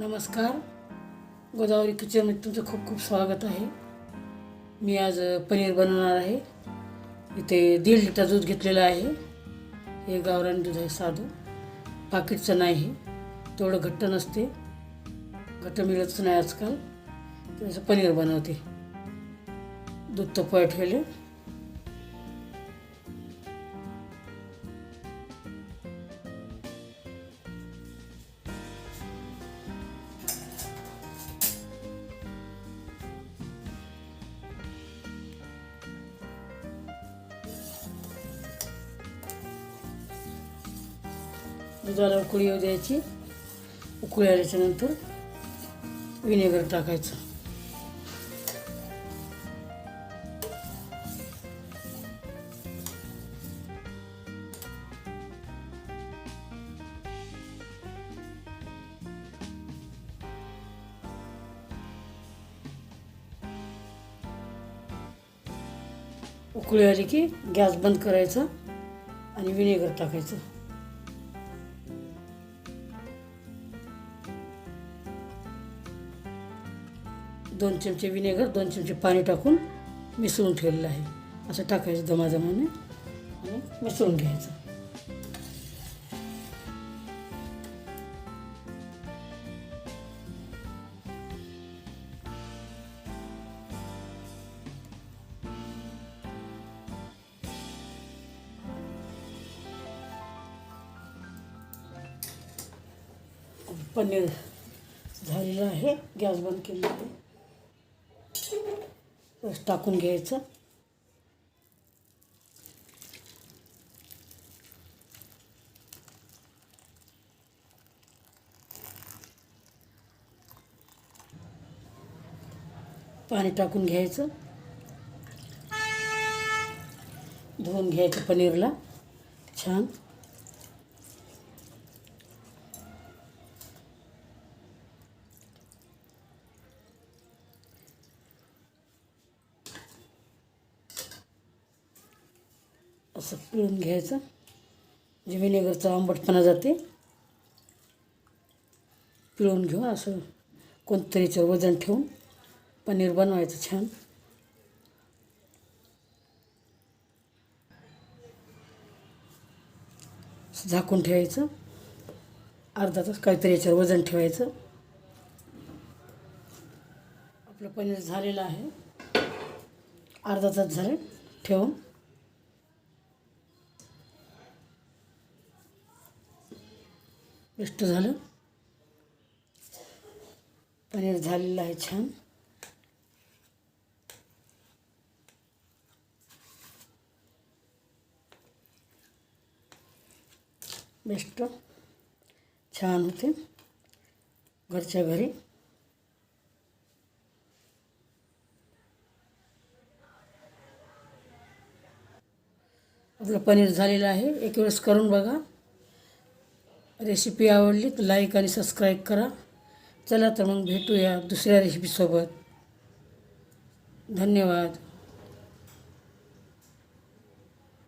नमस्कार. गोदावरी किचनमध्ये तुमचं खूप खूप स्वागत आहे. मी आज पनीर बनवणार आहे. इथे दीड लिटर दूध घेतलेलं आहे. हे गावरान दूध आहे साधं. पाकिटचं नाही हे. तेवढं घट्ट नसते. घट्ट मिळतच नाही आजकाल. त्याचं पनीर बनवते. दूध तपवाय ठेवले. दुधाला उकळी येऊ द्यायची. उकळी आल्याच्यानंतर विनेगर टाकायचं. उकळी आली की गॅस बंद करायचा आणि विनेगर टाकायचं. दोन चमचे विनेगर दोन चमचे पाणी टाकून मिसळून ठेवलेलं आहे. असं टाकायचं दमाजमाने आणि मिसळून घ्यायचं. पनीर झालेलं आहे गॅस बंद केलेला आहे. रस टाकून घ्यायचं. पाणी टाकून घ्यायचं. धुवून घ्यायचं पनीरला. छान. असं पिळून घ्यायचं. म्हणजे विनेगरचा आंबटपणा जाते. पिळून घेऊ असं कोणतरीचं वजन ठेवून. पनीर बनवायचं छान. असं झाकून ठेवायचं. अर्धा तास काहीतरी याच्यावर वजन ठेवायचं. आपलं पनीर झालेलं आहे. अर्धा तास झाले ठेवून. पेस्ट झालं. पनीर झालेलं आहे छान. बेस्ट. छान होते. घरच्या घरी. आपलं पनीर झालेलं आहे. एक वेळेस करून बघा. रेसिपी आवडली तर लाईक आणि सबस्क्राईब करा. चला तर मग भेटूया दुसऱ्या रेसिपीसोबत धन्यवाद.